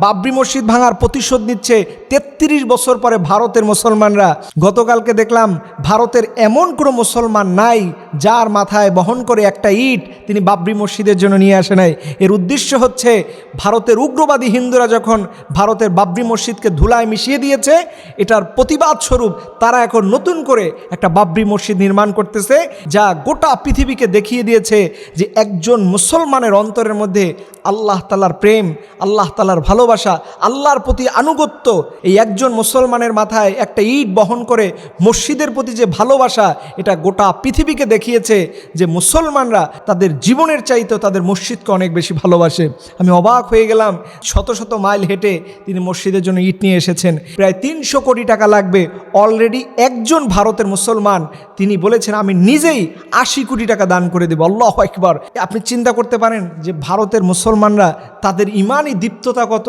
বাবরি মসজিদ ভাঙার প্রতিশোধ নিচ্ছে তেত্রিশ বছর পরে ভারতের মুসলমানরা। গতকালকে দেখলাম ভারতের এমন কোনো মুসলমান নাই যার মাথায় বহন করে একটা ইট তিনি বাবরি মসজিদের জন্য নিয়ে আসে নাই। এর উদ্দেশ্য হচ্ছে ভারতের উগ্রবাদী হিন্দুরা যখন ভারতের বাবরি মসজিদকে ধুলায় মিশিয়ে দিয়েছে, এটার প্রতিবাদ স্বরূপ তারা এখন নতুন করে একটা বাবরি মসজিদ নির্মাণ করতেছে, যা গোটা পৃথিবীকে দেখিয়ে দিয়েছে যে একজন মুসলমানের অন্তরের মধ্যে আল্লাহ তালার প্রেম, আল্লাহ তালার ভালোবাসা, আল্লাহর প্রতি আনুগত্য, এই একজন মুসলমানের মাথায় একটা ইট বহন করে মসজিদের প্রতি যে ভালোবাসা, এটা গোটা পৃথিবীকে দেখিয়েছে যে মুসলমানরা তাদের জীবনের চাইতেও তাদের মসজিদকে অনেক বেশি ভালোবাসে। আমি অবাক হয়ে গেলাম, শত শত মাইল হেঁটে তিনি মসজিদের জন্য ইট নিয়ে এসেছেন। প্রায় তিনশো কোটি টাকা লাগবে। অলরেডি একজন ভারতের মুসলমান, তিনি বলেছেন, আমি নিজেই আশি কোটি টাকা দান করে দেবো। আল্লাহ একবার আপনি চিন্তা করতে পারেন যে ভারতের মুসলমানরা তাদের ইমানই দীপ্ততা কত?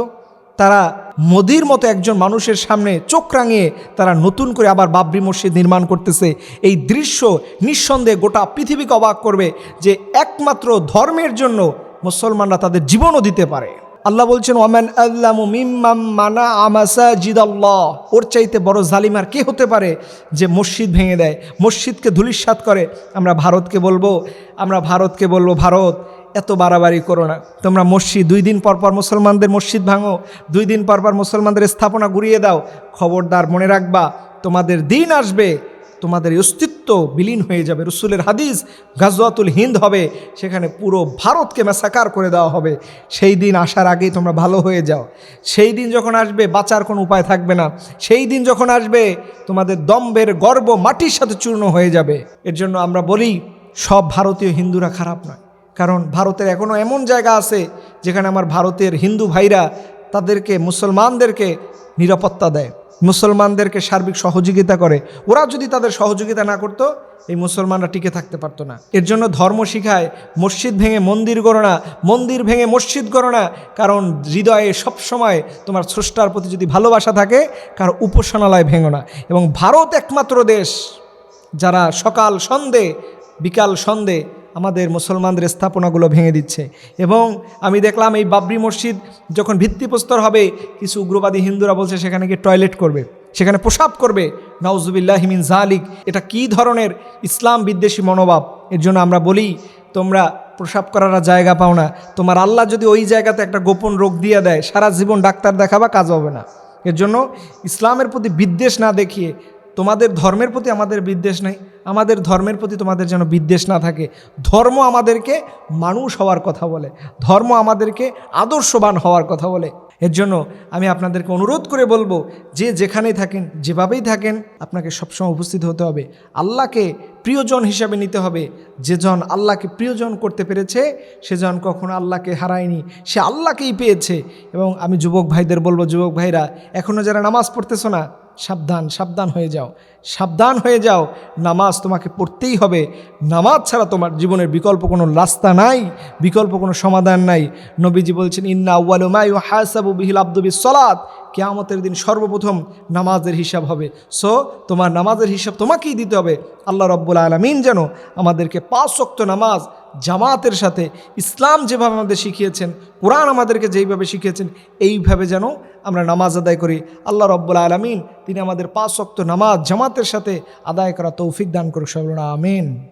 তারা মোদির মতো একজন মানুষের সামনে চোখ রাঙিয়ে তারা নতুন করে আবার বাবরি মসজিদ নির্মাণ করতেছে। এই দৃশ্য নিঃসন্দেহে গোটা পৃথিবীকে অবাক করবে যে একমাত্র ধর্মের জন্য মুসলমানরা তাদের জীবনও দিতে পারে। আল্লাহ বলছেন ওমেন আল্লামু মিম্মাম মানা আমাসা জিদাল্লাহ ওর চাইতে বড় জালিমার কে হতে পারে যে মসজিদ ভেঙে দেয়, মসজিদকে ধুলিস্বাত করে? আমরা ভারতকে বলব, আমরা ভারতকে বলব ভারত। এত বাড়াবাড়ি করো না। তোমরা মসজিদ, দুই দিন পর পর মুসলমানদের মসজিদ ভাঙো, দুই দিন পর পর মুসলমানদের স্থাপনা ঘুরিয়ে দাও। খবরদার মনে রাখবা, তোমাদের দিন আসবে, তোমাদের অস্তিত্ব বিলীন হয়ে যাবে। রসুলের হাদিস গাজওয়াতুল হিন্দ হবে, সেখানে পুরো ভারতকে ম্যাসাকার করে দেওয়া হবে। সেই দিন আসার আগেই তোমরা ভালো হয়ে যাও। সেই দিন যখন আসবে, বাঁচার কোনো উপায় থাকবে না। সেই দিন যখন আসবে, তোমাদের দম্বের গর্ব মাটির সাথে চূর্ণ হয়ে যাবে। এর জন্য আমরা বলি, সব ভারতীয় হিন্দুরা খারাপ নয়। কারণ ভারতের এখনও এমন জায়গা আছে যেখানে আমার ভারতের হিন্দু ভাইরা তাদেরকে, মুসলমানদেরকে নিরাপত্তা দেয়। মুসলমানদেরকে সার্বিক সহযোগিতা করে। ওরা যদি তাদের সহযোগিতা না করতো, এই মুসলমানরা টিকে থাকতে পারতো না। এর জন্য ধর্ম শিখায়, মসজিদ ভেঙে মন্দির করো না মন্দির ভেঙে মসজিদ করো না কারণ হৃদয়ে সবসময় তোমার স্রষ্টার প্রতি যদি ভালোবাসা থাকে, কারও উপাসনালয় ভেঙো না। এবং ভারত একমাত্র দেশ যারা সকাল সন্ধে, বিকাল সন্ধে আমাদের মুসলমানদের স্থাপনাগুলো ভেঙে দিচ্ছে। এবং আমি দেখলাম এই বাবরি মসজিদ যখন ভিত্তিপ্রস্তর হবে, কিছু উগ্রবাদী হিন্দুরা বলছে সেখানে গিয়ে টয়লেট করবে, সেখানে প্রসাব করবে। নওজুবিল্লাহিমিন জালিক এটা কি ধরনের ইসলাম বিদ্বেষী মনোভাব? এর জন্য আমরা বলি, তোমরা প্রসাব করার জায়গা পাও না। তোমার আল্লাহ যদি ওই জায়গাতে একটা গোপন রোগ দিয়ে দেয়, সারা জীবন ডাক্তার দেখাবা কাজ হবে না। এর জন্য ইসলামের প্রতি বিদ্বেষ না দেখিয়ে তোমাদের ধর্মের প্রতি আমাদের বিদ্বেষ নাই। আমাদের ধর্মের প্রতি তোমাদের যেন বিদ্বেষ না থাকে। ধর্ম আমাদেরকে মানুষ হওয়ার কথা বলে। ধর্ম আমাদেরকে আদর্শবান হওয়ার কথা বলে। এর জন্য আমি আপনাদেরকে অনুরোধ করে বলব, যে যেখানেই থাকেন, যেভাবেই থাকেন, আপনাকে সবসময় উপস্থিত হতে হবে। আল্লাহকে প্রিয়জন হিসাবে নিতে হবে। যেজন আল্লাহকে প্রিয়জন করতে পেরেছে সেজন কখনো আল্লাহকে হারায়নি। সে আল্লাহকেই পেয়েছে। এবং আমি যুবক ভাইদের বলব, যুবক ভাইরা এখনও যারা নামাজ পড়তেছো না সাবধান সাবধান হয়ে যাও। সাবধান হয়ে যাও। নামাজ তোমাকে পড়তেই হবে। নামাজ ছাড়া তোমার জীবনের বিকল্প কোনো রাস্তা নাই, বিকল্প কোনো সমাধান নাই। নবীজি বলছেন, ইন্না আউ্বালুমায়ু হাসাবু বিহিল আব্দুবি সলাদ কেয়ামতের দিন সর্বপ্রথম নামাজের হিসাব হবে। সো তোমার নামাজের হিসাব তোমাকেই দিতে হবে। আল্লাহ রব্বুল আলমিন যেন আমাদেরকে পাঁচ শক্ত নামাজ জামাতের সাথে ইসলাম যেভাবে আমাদের শিখিয়েছেন, কোরআন আমাদেরকে যেইভাবে শিখিয়েছেন, এইভাবে যেন আমরা নামাজ আদায় করি। আল্লাহ রব্বুল আলমিন, তিনি আমাদের পাঁচ শক্ত নামাজ জামাতের সাথে আদায় করা তৌফিক দান করুক সবরুনা আমিন।